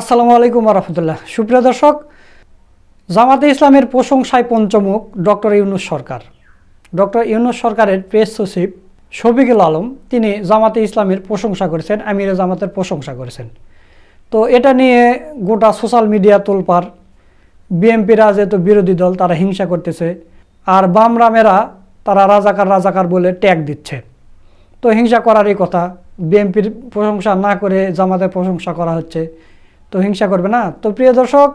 আসসালামু আলাইকুম রহমতুল্লাহ। সুপ্রিয় দর্শক, জামাতে ইসলামের প্রশংসায় পঞ্চমুখ ডক্টর ইউনুস সরকার। ডক্টর ইউনুস সরকারের প্রেস সচিব শফিকুল আলম, তিনি জামাতে ইসলামের প্রশংসা করেছেন, আমিরে জামাতের প্রশংসা করেছেন। তো এটা নিয়ে গোটা সোশ্যাল মিডিয়া তোলপার বিএমপিরা যেহেতু বিরোধী দল, তারা হিংসা করতেছে। আর বামরামেরা, তারা রাজাকার রাজাকার বলে ট্যাগ দিচ্ছে। তো হিংসা করারই কথা, বিএনপির প্রশংসা না করে জামাতের প্রশংসা করা হচ্ছে। তো হিংসা করবে না। তো প্রিয় দর্শক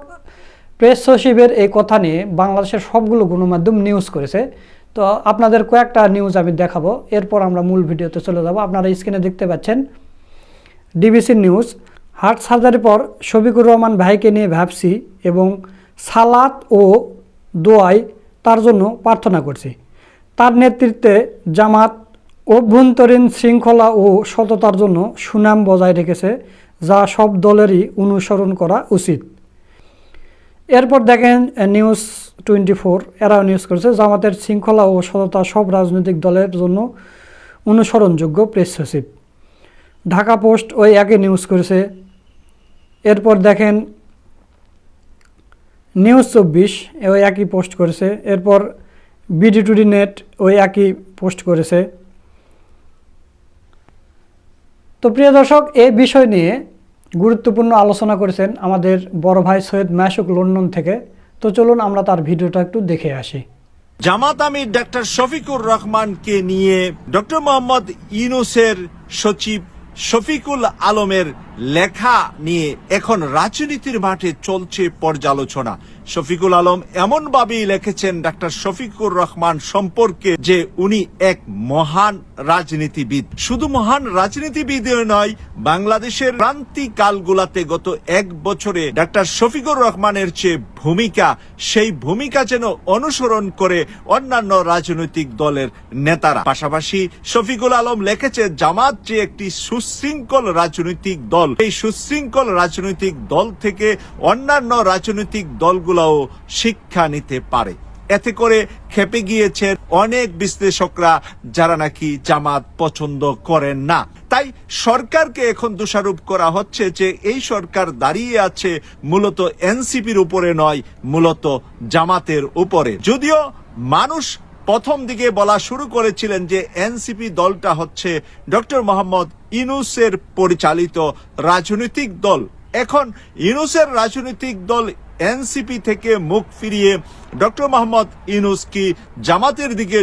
প্রেস সচিবের এই কথা নিয়ে বাংলাদেশের সবগুলো গণমাধ্যম নিউজ করেছে। তো আপনাদের কয়েকটা নিউজ আমি দেখাবো। এরপর আমরা মূল ভিডিওতে চলে যাব। আপনারা স্ক্রিনে দেখতে পাচ্ছেন ডিবিসি নিউজ হার্ট সার্জারির পর শফিকুর রহমান ভাইকে নিয়ে ভাবছি এবং সালাত ও দোয়াই তার জন্য প্রার্থনা করছি। তার নেতৃত্বে জামাত অভ্যন্তরীণ শৃঙ্খলা ও সততার জন্য সুনাম বজায় রেখেছে যা সব দলেরই অনুসরণ করা উচিত। এরপর দেখেন নিউজ টোয়েন্টি ফোর, এরাও নিউজ করেছে, জামাতের শৃঙ্খলা ও সততা সব রাজনৈতিক দলের জন্য অনুসরণযোগ্য প্রেস সচিব। ঢাকা পোস্ট ওই একই নিউজ করেছে। এরপর দেখেন, নিউজ চব্বিশ ওই একই পোস্ট করেছে। এরপর বিডি টুডি নেট ওই একই পোস্ট করেছে। তো প্রিয় দর্শক এই বিষয় নিয়ে গুরুত্বপূর্ণ আলোচনা করেছেন আমাদের বড় ভাই সৈয়দ মাসুক লন্ডন থেকে। তো চলুন আমরা তার ভিডিওটা একটু দেখে আসি। জামাত আমির ডক্টর শফিকুর রহমানকে নিয়ে ডক্টর মোহাম্মদ ইউনুসের সচিব শফিকুল আলমের লেখা নিয়ে এখন রাজনীতির মাঠে চলছে পর্যালোচনা। শফিকুল আলম এমন ভাবেই লিখেছেন ডক্টর শফিকুর রহমান সম্পর্কে যে উনি এক মহান রাজনীতিবিদ। শুধু মহান রাজনীতিবিদ নয়, বাংলাদেশের ক্রান্তি কালগুলাতে গত এক বছরে ডক্টর শফিকুর রহমানের যে ভূমিকা, সেই ভূমিকা যেন অনুসরণ করে অন্যান্য রাজনৈতিক দলের নেতারা। পাশাপাশি শফিকুল আলম লিখেছে, জামাত যে একটি সুশৃঙ্খল রাজনৈতিক দল, এই সুশৃঙ্খল রাজনৈতিক দল থেকে অন্যান্য রাজনৈতিক দলগুলোও শিক্ষা নিতে পারে। এতে করে খেপে গিয়েছেন অনেক বিশ্লেষকরা যারা নাকি জামাত পছন্দ করেন না। তাই সরকারকে এখন দোষারোপ করা হচ্ছে যে এই সরকার দাঁড়িয়ে আছে মূলত এনসিপির উপরে নয়, মূলত জামাতের উপরে। যদিও মানুষ প্রথম দিকে বলা শুরু করেছিলেন যে এনসিপি দলটা হচ্ছে ডক্টর মোহাম্মদ ইনুসের পরিচালিত রাজনৈতিক দল। এখন ইনুসের রাজনৈতিক দল এনসিপি থেকে মুখ ফিরিয়ে ডক্টর মোহাম্মদ ইনুস কি জামাতের দিকে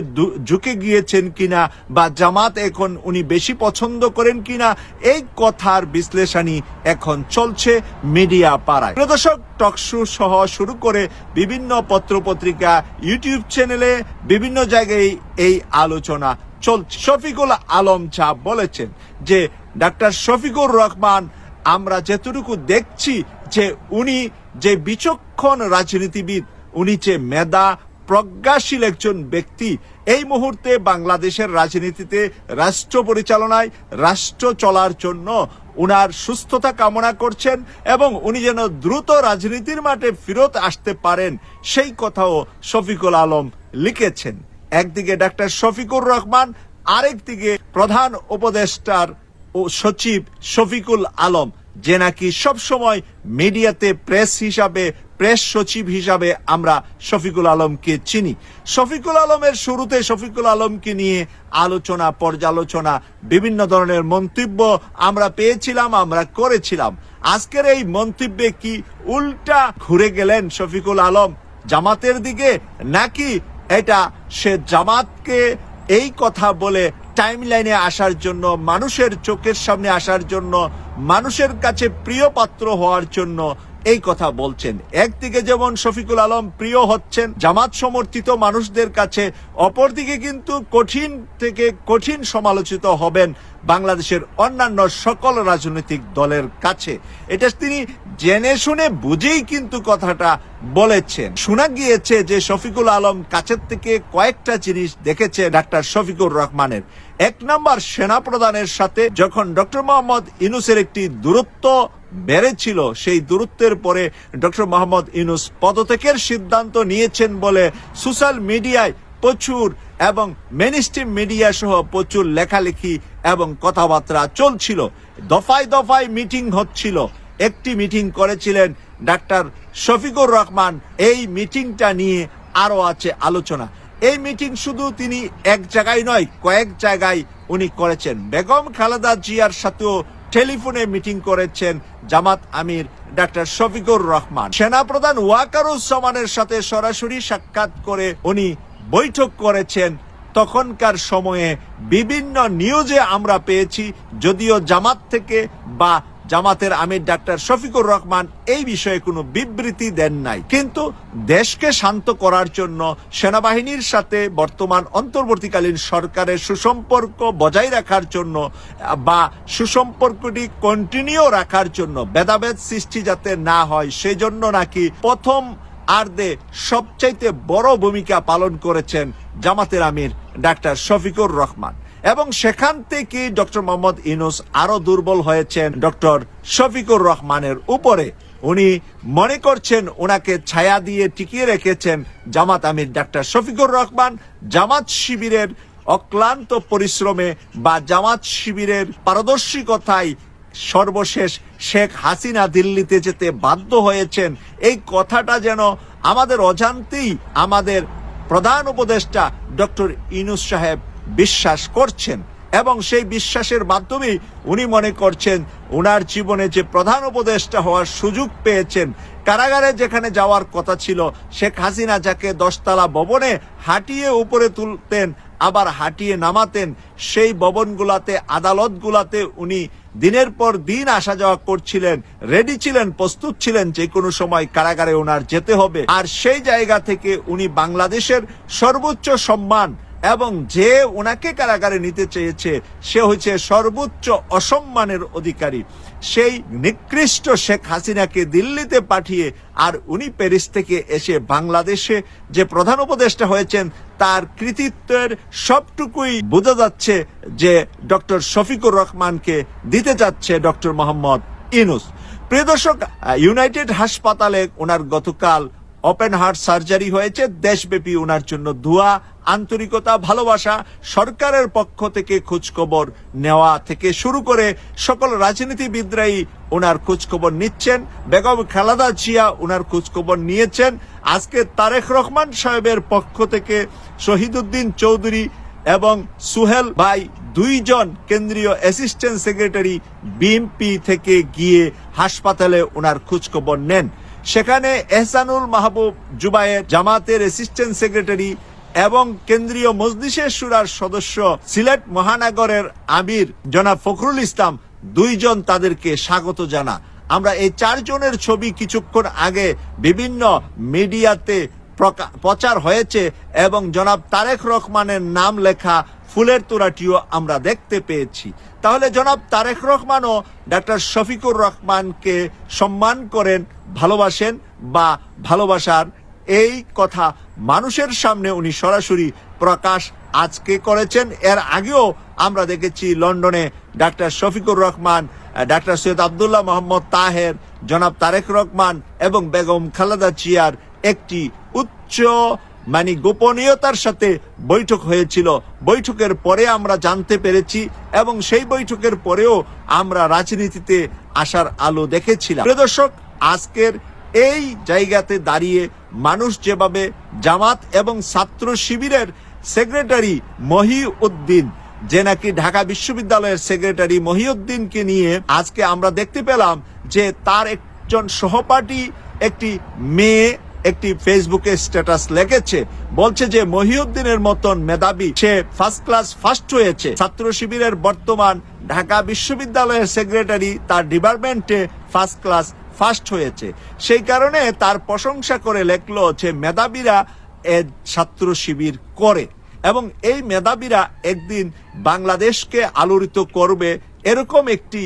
ঝুঁকে গিয়েছেন কিনা বা জামাত এখন উনি বেশি পছন্দ করেন কিনা, এই কথার বিশ্লেষণী এখন চলছে মিডিয়া পাড়ায়। প্রদর্শক টকশো সহ শুরু করে বিভিন্ন পত্রপত্রিকা, ইউটিউব চ্যানেলে বিভিন্ন জায়গায় এই আলোচনা চলছে। শফিকুল আলম যা বলেছেন যে, ডাক্তার শফিকুর রহমান, আমরা যেতটুকু দেখছি যে উনি যে বিচক্ষণ রাজনীতিবিদ, উনি যে মেধা, প্রজ্ঞাশীল একজন ব্যক্তি, এই মুহূর্তে বাংলাদেশের রাজনীতিতে রাষ্ট্র পরিচালনায় রাষ্ট্র চলার জন্য উনার সুস্থতা কামনা করছেন এবং উনি যেন দ্রুত রাজনীতির মাঠে ফেরত আসতে পারেন, সেই কথাও শফিকুল আলম লিখেছেন। একদিকে ডাক্তার শফিকুর রহমান, আরেকদিকে প্রধান উপদেষ্টার ও সচিব শফিকুল আলম। যে নাকি সবসময় মিডিয়াতে প্রেস হিসাবে, প্রেস সচিব হিসাবে আমরা শফিকুল আলমকে চিনি। শফিকুল আলমের শুরুতে শফিকুল আলমকে নিয়ে আলোচনা, পর্যালোচনা, বিভিন্ন ধরনের মন্তব্য আমরা পেয়েছিলাম, আমরা করেছিলাম। আজকের এই মন্তব্যে কি উল্টা ঘুরে গেলেন শফিকুল আলম জামাতের দিকে, নাকি এটা সে জামাতকে এই কথা বলে টাইম লাইনে আসার জন্য, মানুষের চোখের সামনে আসার জন্য, মানুষের কাছে প্রিয় পাত্র হওয়ার জন্য এই কথা বলছেন। একদিকে যেমন শফিকুল আলম প্রিয় হচ্ছেন, জামাত সমর্থিত মানুষদের কাছে, অপরদিকে কিন্তু কঠিন থেকে কঠিন সমালোচিত হবেন বাংলাদেশের অন্যান্য সকল রাজনৈতিক দলের কাছে। এটা তিনি জেনে শুনে বুঝেই কিন্তু কথাটা বলেছেন। শোনা গিয়েছে যে শফিকুল আলম কাছের থেকে কয়েকটা জিনিস দেখেছে ডাক্তার শফিকুর রহমানের। এক নাম্বার সেনা প্রধানের সাথে যখন ডক্টর মোহাম্মদ ইনুসের একটি দূরত্ব বেড়েছিল, সেই দূরত্বের পরে ডক্টর মোহাম্মদ ইনুস পদত্যাগের সিদ্ধান্ত নিয়েছেন বলে সোশ্যাল মিডিয়ায় প্রচুর এবং মেনস্ট্রিম মিডিয়া সহ প্রচুর লেখালেখি এবং কথাবার্তা চলছিল। দফায় দফায় মিটিং হচ্ছিল। একটি মিটিং করেছিলেন ডাক্তার শফিকুর রহমান। এই মিটিংটা নিয়ে আরও আছে আলোচনা। এই মিটিং শুধু তিনি এক জায়গায় নয়, কয়েক জায়গায় উনি করেছেন। বেগম খালেদা জিয়ার সাথেও টেলিফোনে মিটিং করেছেন জামাত আমির ডাক্তার শফিকুর রহমান। সেনাপ্রধান ওয়াকারুজ্জামানের সাথে সরাসরি সাক্ষাৎ করে উনি বৈঠক করেছেন। তখনকার সময়ে বিভিন্ন নিউজে আমরা পেয়েছি, যদিও জামাত থেকে বা জামাতের আমির ডাক্তার শফিকুর রহমান এই বিষয়ে কোনো বিবৃতি দেন নাই। কিন্তু দেশকে শান্ত করার জন্য সেনাবাহিনীর সাথে বর্তমান অন্তর্বর্তীকালীন সরকারের সুসম্পর্ক বজায় রাখার জন্য বা সুসম্পর্কটি কন্টিনিউ রাখার জন্য ভেদাভেদ সৃষ্টি যাতে না হয়, সেজন্য নাকি প্রথম আর্দে সবচাইতে বড় ভূমিকা পালন করেছেন জামাতের আমির ডাক্তার শফিকুর রহমান। এবং সেখান থেকে ডক্টর মোহাম্মদ ইনুস আরও দুর্বল হয়েছেন ডক্টর শফিকুর রহমানের উপরে। উনি মনে করছেন ওনাকে ছায়া দিয়ে টিকিয়ে রেখেছেন জামাত আমির ডাক্তার শফিকুর রহমান। জামাত শিবিরের অক্লান্ত পরিশ্রমে বা জামাত শিবিরের পারদর্শিকতায় সর্বশেষ শেখ হাসিনা দিল্লিতে যেতে বাধ্য হয়েছেন। এই কথাটা যেন আমাদের অজান্তেই আমাদের প্রধান উপদেষ্টা ডক্টর ইনুস সাহেব বিশ্বাস করছেন এবং সেই বিশ্বাসের মাধ্যমেই উনি মনে করছেন ওনার জীবনে যে প্রধান উপদেষ্টা হওয়ার সুযোগ পেয়েছেন, কারাগারে যেখানে যাওয়ার কথা ছিল, শেখ হাসিনা যাকে দশতলা ভবনে হাঁটিয়ে উপরে তুলতেন আবার হাঁটিয়ে নামাতেন, সেই ভবনগুলাতে, আদালতগুলাতে উনি দিনের পর দিন আসা যাওয়া করছিলেন রেডি ছিলেন, প্রস্তুত ছিলেন যে কোনো সময় কারাগারে ওনার যেতে হবে। আর সেই জায়গা থেকে উনি বাংলাদেশের সর্বোচ্চ সম্মান এবং যে ওনাকে কারাগারে নিতে চেয়েছে, সে হচ্ছে সর্বোচ্চ অসম্মানের অধিকারী। সেই নিকৃষ্ট শেখ হাসিনাকে দিল্লিতে পাঠিয়ে আর উনি প্যারিস থেকে এসে বাংলাদেশে যে প্রধান উপদেষ্টা হয়েছেন, তার কৃতিত্বের সবটুকুই বোঝা যাচ্ছে যে ডক্টর শফিকুর রহমানকে দিতে যাচ্ছে ডক্টর মোহাম্মদ ইনুস প্রিয় দর্শক, ইউনাইটেড হাসপাতালে ওনার গতকাল ওপেন হার্ট সার্জারি হয়েছে, দেশব্যাপী ওনার জন্য ধোয়া আন্তরিকতা, ভালোবাসা সরকারের পক্ষ থেকে খোঁজখবর নেওয়া থেকে শুরু করে সকল রাজনীতিবিদরাই ওনার খোঁজখবর নিচ্ছেন। বেগম খালাদা জিয়া ওনার খোঁজখবর নিয়েছেন। আজকে তারেক রহমান সাহেবের পক্ষ থেকে শহীদুদ্দিন চৌধুরী এবং সুহেল ভাই দুইজন কেন্দ্রীয় অ্যাসিস্ট্যান্ট সেক্রেটারি বিএমপি থেকে গিয়ে হাসপাতালে ওনার খোঁজখবর নেন। সেখানে এহসানুল মাহবুব জুবায়ের জামাতের অ্যাসিস্ট্যান্ট সেক্রেটারি এবং কেন্দ্রীয় মজলিসের সুরার সদস্য সিলেট মহানগরের আমির জনাব ফখরুল ইসলাম, দুইজন তাদেরকে স্বাগত জানা। আমরা এই চারজনের ছবি কিছুক্ষণ আগে বিভিন্ন মিডিয়াতে প্রচার হয়েছে এবং জনাব তারেক রহমানের নাম লেখা ফুলের তোড়াটিও আমরা দেখতে পেয়েছি। তাহলে জনাব তারেক রহমানও ডাক্তার শফিকুর রহমানকে সম্মান করেন, ভালোবাসেন বা ভালোবাসার এই কথা মানুষের সামনে উনি সরাসরি প্রকাশ আজকে করেছেন। এর আগেও আমরা দেখেছি লন্ডনে ডাক্তার শফিকুর রহমান, ডাক্তার সৈয়দ আবদুল্লাহ মোহাম্মদ তাহের, জনাব তারেক রহমান এবং বেগম খালেদা চিয়ার একটি উচ্চ মানে গোপনীয়তার সাথে বৈঠক হয়েছিল। বৈঠকের পরে আমরা জানতে পেরেছি এবং সেই বৈঠকের পরেও আমরা রাজনীতিতে আসার আলো দেখেছিলাম। প্রিয় দর্শক, আজকের এই জায়গাতে দাঁড়িয়ে মানুষ যেভাবে জামাত এবং ছাত্র শিবিরের সেক্রেটারি মহিউদ্দিন, যে নাকি ঢাকা বিশ্ববিদ্যালয়ের সেক্রেটারি মহিউদ্দিনকে নিয়ে আজকে আমরা দেখতে পেলাম যে তার একজন সহপাঠী একটি মেয়ে একটি ফেসবুকে স্ট্যাটাস লিখেছে। বলছে যে মহিউদ্দিনের মতন মেধাবী, সে ফার্স্ট ক্লাস ফার্স্ট হয়েছে। ছাত্র শিবিরের বর্তমান ঢাকা বিশ্ববিদ্যালয়ের সেক্রেটারি তার ডিপার্টমেন্টে ফার্স্ট ক্লাস ফার্স্ট হয়েছে। সেই কারণে তার প্রশংসা করে লেখলো যে মেধাবীরা ছাত্র শিবির করে এবং এই মেধাবীরা একদিন বাংলাদেশকে আলোড়িত করবে এরকম একটি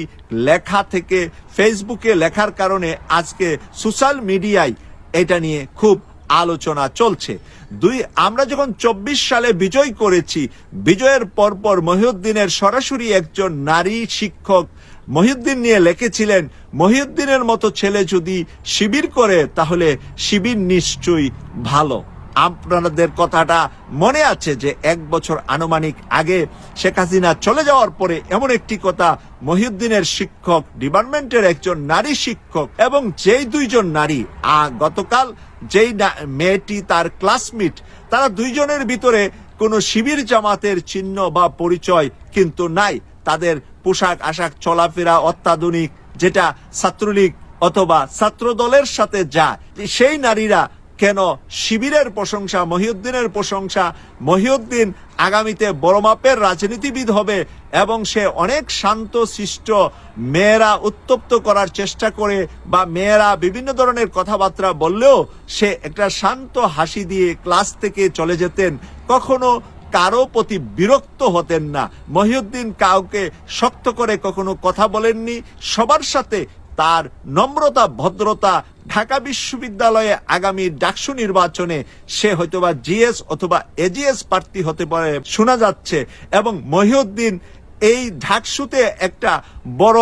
লেখা থেকে ফেসবুকে লেখার কারণে আজকে সোশ্যাল মিডিয়ায় এটা নিয়ে খুব আলোচনা চলছে। দুই, আমরা যখন চব্বিশ সালে বিজয় করেছি, বিজয়ের পরপর মহিউদ্দিনের সরাসরি একজন নারী শিক্ষক মহিউদ্দিন নিয়ে লিখেছিলেন, মহিউদ্দিনের মতো ছেলে যদি শিবির করে, তাহলে শিবির নিশ্চয়ই ভালো। আপনাদের কথাটা মনে আছে যে এক বছর আনুমানিক আগে শেখ হাসিনা চলে যাওয়ার পরে এমন একটি কথা মহিউদ্দিনের শিক্ষক ডিপার্টমেন্টের একজন নারী শিক্ষক এবং যেই দুইজন নারী, আ, গতকাল যেই মেয়েটি তার ক্লাসমেট তারা দুইজনের ভিতরে কোনো শিবির জামাতের চিহ্ন বা পরিচয় কিন্তু নাই। তাদের পোশাক আশাক চলাফেরা অত্যাধুনিক, যেটা ছাত্রলীগ অথবা ছাত্র দলের সাথে যায়। সেই নারীরা কেন শিবিরের প্রশংসা, মহিউদ্দিনের প্রশংসা, মহিউদ্দিন আগামীতে বড় মাপের রাজনীতিবিদ হবে এবং সে অনেক শান্ত শিষ্ট মেয়েরা উত্তপ্ত করার চেষ্টা করে বা মেয়েরা বিভিন্ন ধরনের কথাবার্তা বললেও সে একটা শান্ত হাসি দিয়ে ক্লাস থেকে চলে যেতেন। কখনো কারও প্রতি বিরক্ত হতেন না। মহিউদ্দিন কাউকে শক্ত করে কখনো কথা বলেননি। সবার সাথে তার নম্রতা, ভদ্রতা ঢাকা বিশ্ববিদ্যালয়ে আগামী ডাকসু নির্বাচনে সে হয়তোবা জিএস অথবা এজিএস প্রার্থী হতে পারে শোনা যাচ্ছে এবং মহিউদ্দিন এই ঢাকসুতে একটা বড়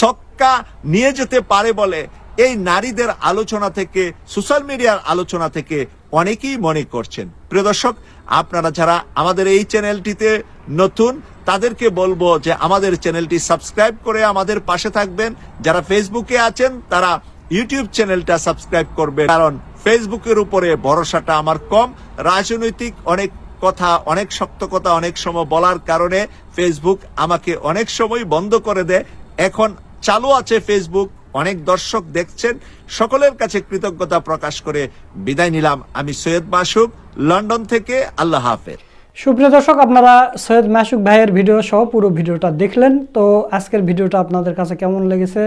সক্কা নিয়ে যেতে পারে বলে এই নারীদের আলোচনা থেকে, সোশ্যাল মিডিয়ার আলোচনা থেকে অনেকেই মনে করছেন। প্রিয় দর্শক, আপনারা যারা আমাদের এই চ্যানেলটিতে নতুন, তাদেরকে বলব যে আমাদের চ্যানেলটি সাবস্ক্রাইব করে আমাদের পাশে থাকবেন। যারা ফেসবুকে আছেন, তারা ইউটিউব চ্যানেলটা সাবস্ক্রাইব করবে কারণ ফেসবুকের উপরে ভরসাটা আমার কম। রাজনৈতিক অনেক কথা, অনেক শক্ত কথা অনেক সময় বলার কারণে ফেসবুক আমাকে অনেক সময় বন্ধ করে দেয়। এখন চালু আছে ফেসবুক। অনেক দর্শক দেখছেন, সকলের কাছে কৃতজ্ঞতা প্রকাশ করে বিদায় নিলাম আমি সৈয়দ মাসুক, লন্ডন থেকে আল্লাহ হাফেজ। সুপ্রিয় দর্শক, আপনারা সৈয়দ মাসুক ভাইয়ের ভিডিও সহ পুরো ভিডিওটা দেখলেন। তো আজকের ভিডিওটা আপনাদের কাছে কেমন লেগেছে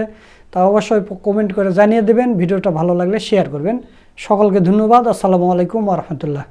তা অবশ্যই কমেন্ট করে জানিয়ে দেবেন। ভিডিওটা ভালো লাগলে শেয়ার করবেন। সকলকে ধন্যবাদ। আসসালামু আলাইকুম রহমতুল্লাহ।